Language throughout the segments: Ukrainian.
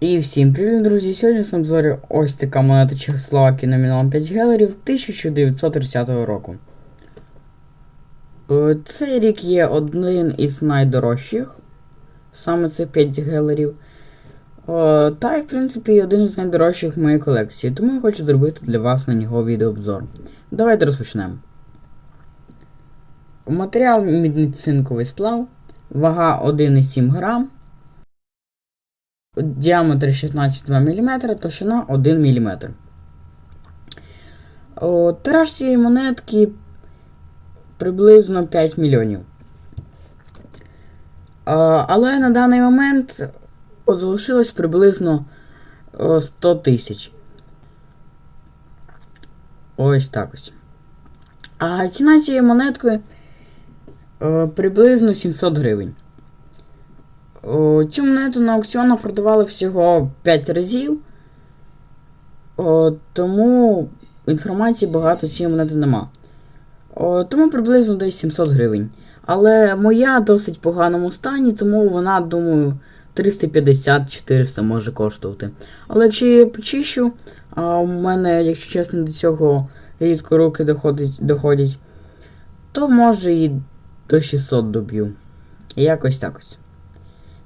І всім привіт, друзі! Сьогодні на обзорі ось така монета Чехословакії номіналом 5 гелерів 1930 року. Е, Цей рік є один із найдорожчих, саме цих 5 гелерів. Е, Та й, в принципі, один із найдорожчих в моїй колекції, тому я хочу зробити для вас на нього відеообзор. Давайте розпочнемо. Матеріал мідний-цинковий сплав, вага 1,7 грам. Діаметр 16,2 мм, товщина 1 мм. О, Тираж цієї монетки приблизно 5 мільйонів. Але на даний момент залишилось приблизно 100 тисяч. Ось так ось. А ціна цієї монетки приблизно 700 гривень. Цю монету на аукціонах продавали всього 5 разів. О, тому інформації багато цієї монети нема. О, тому приблизно десь 700 гривень. Але моя досить поганому стані, тому вона, думаю, 350-400 може коштувати. Але якщо я її почищу, а у мене, якщо чесно, до цього рідко руки доходять, доходять то може і до 600 доб'ю. Якось так ось.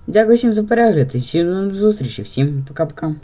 Дякую всім за перегляд і всім до зустрічі. Всім пока-пока.